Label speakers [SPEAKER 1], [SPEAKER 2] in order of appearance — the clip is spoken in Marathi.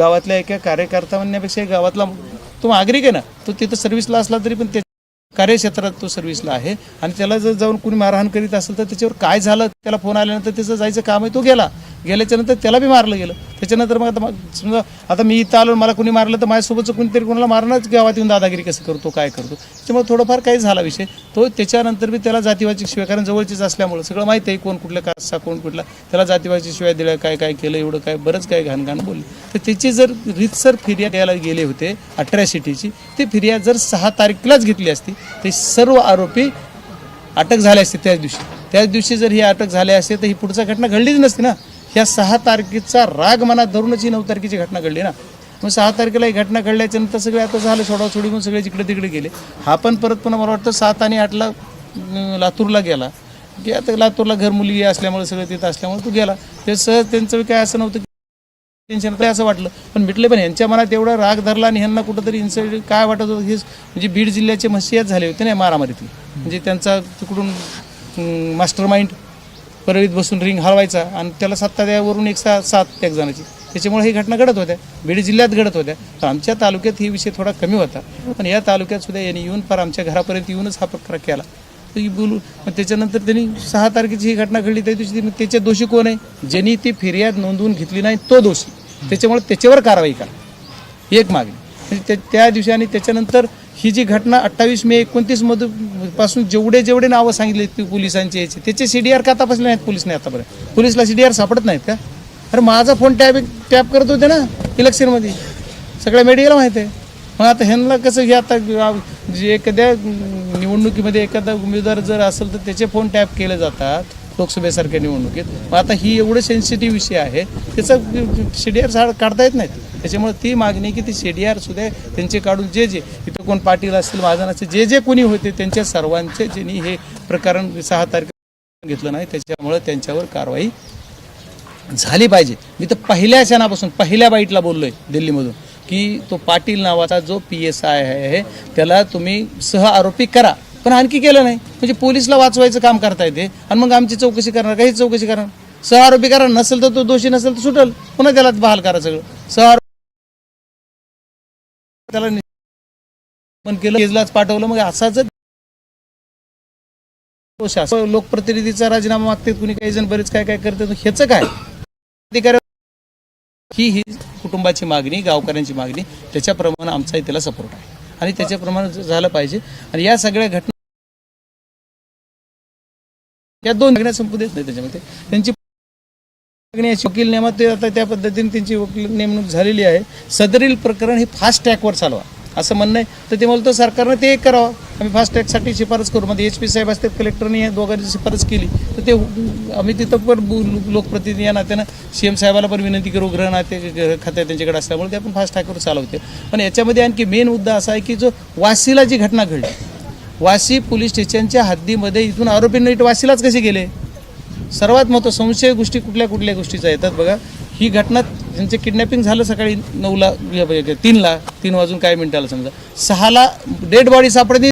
[SPEAKER 1] गावातल्या एका कार्यकर्ता म्हणण्यापेक्षा गावातला तो नागरिक आहे ना तो तिथं सर्व्हिसला असला तरी पण त्या कार्यक्षेत्रात तो सर्व्हिसला आहे. आणि त्याला जर जाऊन कुणी मारहाण करीत असेल तर त्याच्यावर काय झालं? त्याला फोन आल्यानंतर त्याचं जायचं काम आहे तो गेला. गेल्याच्यानंतर त्याला बी मारलं गेलं. त्याच्यानंतर मग आता समजा आता मी इथं आलो मला कोणी मारलं तर माझ्यासोबतचं कोणीतरी कोणाला मारणारच गावात येऊन दादागिरी कसं करतो काय करतो? त्याच्यामुळे थोडंफार काही झाला विषय. तो त्याच्यानंतर बी त्याला जातीवाची शिवाय कारण जवळचीच असल्यामुळं सगळं माहिती आहे कोण कुठल्या कासा कोण कुठला. त्याला जातीवाची शिवाय दिल्या काय काय केलं एवढं काय बरंच काय घाणघाण बोलले. तर त्याची जर रितसर फिर्याद द्यायला गेले होते अट्रॅसिटीची ती फिर्याद जर सहा तारखेलाच घेतली असती ते सर्व आरोपी अटक झाले असते त्याच दिवशी. त्याच दिवशी जर ही अटक झाली असते तर ही पुढचा घटना घडलीच नसती ना. ह्या सहा तारखेचा राग मनात धरूनच ही नऊ तारखेची घटना घडली ना. मग सहा तारखेला ही घटना घडल्याच्यानंतर सगळे आता झालं सोडासोडी म्हणून सगळे जिकडे तिकडे गेले. हा पण परत पुन्हा मला वाटतं सात आणि आठला लातूरला गेला. की आता लातूरला घर मुलगी असल्यामुळे सगळं तिथं असल्यामुळे तो गेला. ते सहज त्यांचं काय असं नव्हतं की टेन्शन काय असं वाटलं. पण भेटले पण यांच्या मनात एवढा राग धरला आणि ह्यांना कुठंतरी इन्सिडेंट काय वाटत होतं हे म्हणजे बीड जिल्ह्याचे मशियात झाले होते ना मारामारीतली. म्हणजे त्यांचा तिकडून मास्टर माइंड परळीत बसून रिंग हलवायचा आणि त्याला सत्ता द्यावरून एक सा सात एक जणांची. त्याच्यामुळे ही घटना घडत होत्या. बीड जिल्ह्यात घडत होत्या. तर आमच्या तालुक्यात ही विषय थोडा कमी होता. पण या तालुक्यात सुद्धा यांनी येऊन फार आमच्या घरापर्यंत येऊनच हा प्रकार केला. तर बोलू मग त्याच्यानंतर त्यांनी सहा तारखेची ही घटना घडली. त्या दिवशी मग त्याचे दोषी कोण आहे? ज्यांनी ती फिर्याद नोंदवून घेतली नाही तो दोषी. त्याच्यामुळे त्याच्यावर कारवाई करा. एक मागणी. म्हणजे त्या त्या दिवशी आणि त्याच्यानंतर ही जी घटना अठ्ठावीस मे एकोणतीस मधून पासून जेवढे जेवढे नावं सांगितले ती पोलिसांचे याचे त्याचे सी डी आर का तपासले नाहीत पोलिसने आतापर्यंत? पोलिसला सी डी आर सापडत नाहीत का? अरे माझा फोन टॅप टॅप करत होते ना इलेक्शनमध्ये. सगळ्या मीडियाला माहिती आहे. मग आता ह्यांना कसं हे आता जे एखाद्या निवडणुकीमध्ये एखादा उमेदवार जर असेल तर त्याचे फोन टॅप केले जातात. लोकसभेसारख्या निवडणुकीत. मग आता ही एवढं सेन्सिटिव्ह विषय आहे त्याचं शेडिआर झाड काढता येत नाहीत. त्याच्यामुळे ती मागणी की ती शे डी आर सुद्धा त्यांचे काढून जे जे इथं कोण पाटील असतील महाजन असतील जे जे कोणी होते त्यांच्या सर्वांचे ज्यांनी हे प्रकरण सहा तारखे घेतलं नाही त्याच्यामुळे त्यांच्यावर कारवाई झाली पाहिजे. मी तर पहिल्या क्षणापासून पहिल्या बाईटला बोललो आहे दिल्लीमधून की तो पाटील नावाचा जो पी एस आय आहे त्याला तुम्ही सह आरोपी करा. पण आणखी केलं नाही. म्हणजे पोलिसला वाचवायचं काम करता येते. आणि मग आमची चौकशी करणार काही चौकशी करणार. सह आरोपी करा नसेल तर तो दोषी नसेल तर सुटल. पुन्हा त्याला बहाल करा सगळं. सह त्याला पण केलं पाठवलं. मग असाच लोकप्रतिनिधीचा राजीनामा मागतात कुणी काही जण बरेच काय काय करतात ह्याचं काय? अधिकारी ही ही कुटुंबाची मागणी गावकऱ्यांची मागणी त्याच्याप्रमाणे आमचाही त्याला सपोर्ट आहे. आणि त्याच्याप्रमाणे झालं पाहिजे. आणि या सगळ्या घटना या दोन मागण्या संपू देत नाही त्याच्यामध्ये. त्यांची मागणी वकील नेमत आता त्या पद्धतीने त्यांची वकील नेमणूक झालेली आहे. सदरील प्रकरण हे फास्ट ट्रॅकवर चालवा. असं म्हणणं आहे. तर ते म्हणतो सरकारनं ते एक करावं. आम्ही फास्ट ट्रॅकसाठी शिफारस करू. मध्ये एच पी साहेब असतात कलेक्टरने या दोघांची शिफारस केली. तर ते आम्ही तिथं पण लोकप्रतिनिधी या नात्यानं सी एम साहेबाला पण विनंती करू गृह नाते खाते त्यांच्याकडे असल्यामुळे ते आपण फास्ट ट्रॅकवर चालवते पण याच्यामध्ये आणखी मेन मुद्दा असा आहे की जो वासीला जी घटना घडली वाशी पोलीस स्टेशनच्या हद्दीमध्ये इथून आरोपी नीट वाशीलाच कसे गेले? सर्वात महत्त्व संशय गोष्टी कुठल्या कुठल्या गोष्टीचा येतात बघा. ही घटना त्यांचे किडनॅपिंग झालं सकाळी नऊला तीनला तीन वाजून काय मिनिटाला समजा. सहाला डेड बॉडी सापडली.